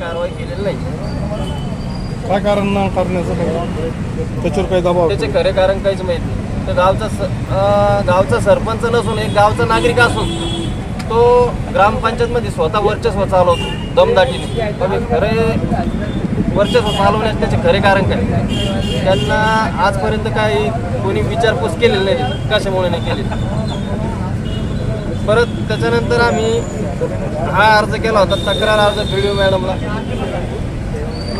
कारवाई केलेली नाही काय कारण करण्याचं काही? त्याच्यावर काही दबाव त्याचे खरे कारण काहीच माहीत नाही. तर गावचा गावचा सरपंच नसून एक गावचा नागरिक असून तो ग्रामपंचायतमध्ये स्वतः वर्चस्व चालवतो दमदाटीने. पण खरे वर्चस्व चालवण्यास त्याचे खरे कारण काय? त्यांना आजपर्यंत काही कोणी विचारपूस केलेली नाही कशामुळे नाही केली परत त्याच्यानंतर आम्ही हा अर्ज केला होता तक्रार अर्ज व्हिडिओ मॅडमला.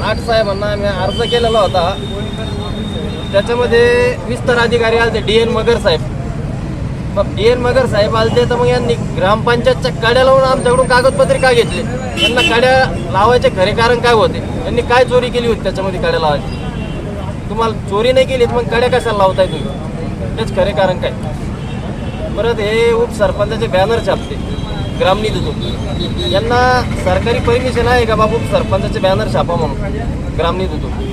आठ साहेबांना आम्ही अर्ज केलेला होता. त्याच्यामध्ये विस्तार अधिकारी आले डी एन मगर साहेब. मग डी एन मगर साहेब आलते तर मग यांनी ग्रामपंचायतच्या काड्या लावून आमच्याकडून कागदपत्रे का घेतले? त्यांना काड्या लावायचे खरे कारण काय होते? यांनी काय चोरी केली होती त्याच्यामध्ये काड्या लावायची? तुम्हाला चोरी नाही केली मग काड्या कशाला लावताय तुम्ही? तेच खरे कारण काय? परत हे उपसरपंचाचे बॅनर छापते ग्रामनिधीतून. यांना सरकारी परमिशन आहे का बाबा सरपंचाचे बॅनर छापा म्हणून ग्रामनिधीतून?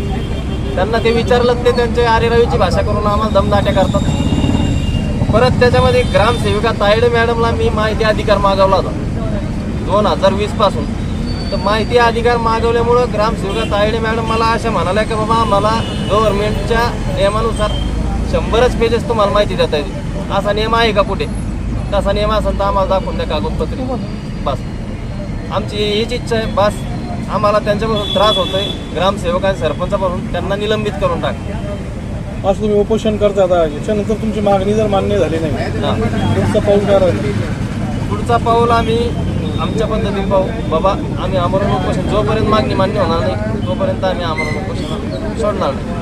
त्यांना ते विचारलं ते त्यांचे आरेरावीची भाषा करून आम्हाला दमदाट्या करतात. परत त्याच्यामध्ये ग्रामसेविका तायडे मॅडमला मी माहिती अधिकार मागवला होता. दोन हजार वीसपासून. तर माहिती अधिकार मागवल्यामुळं ग्रामसेविका तायडे मॅडम मला अशा म्हणाल्या की बाबा मला गव्हर्नमेंटच्या नियमानुसार शंभरच पेजेस तुम्हाला माहिती देता येते असा नियम आहे का कुठे? तसा नियम असेल तर आम्हाला दाखवून द्या कागदपत्रे. बस. आमची हीच इच्छा आहे. बस. आम्हाला त्यांच्यापासून त्रास होतोय. ग्रामसेवक आणि सरपंचापासून त्यांना निलंबित करून टाक. असं तुम्ही उपोषण करता आता. याच्यानंतर तुमची मागणी जर मान्य झाली नाही हा. तुमचं पाऊल काय राहील? पुढचा पाऊल आम्ही आमच्या पद्धतीने पाहू. बाबा आम्ही आमरण उपोषण जोपर्यंत मागणी मान्य होणार नाही तोपर्यंत आम्ही आमरण उपोषण सोडणार नाही.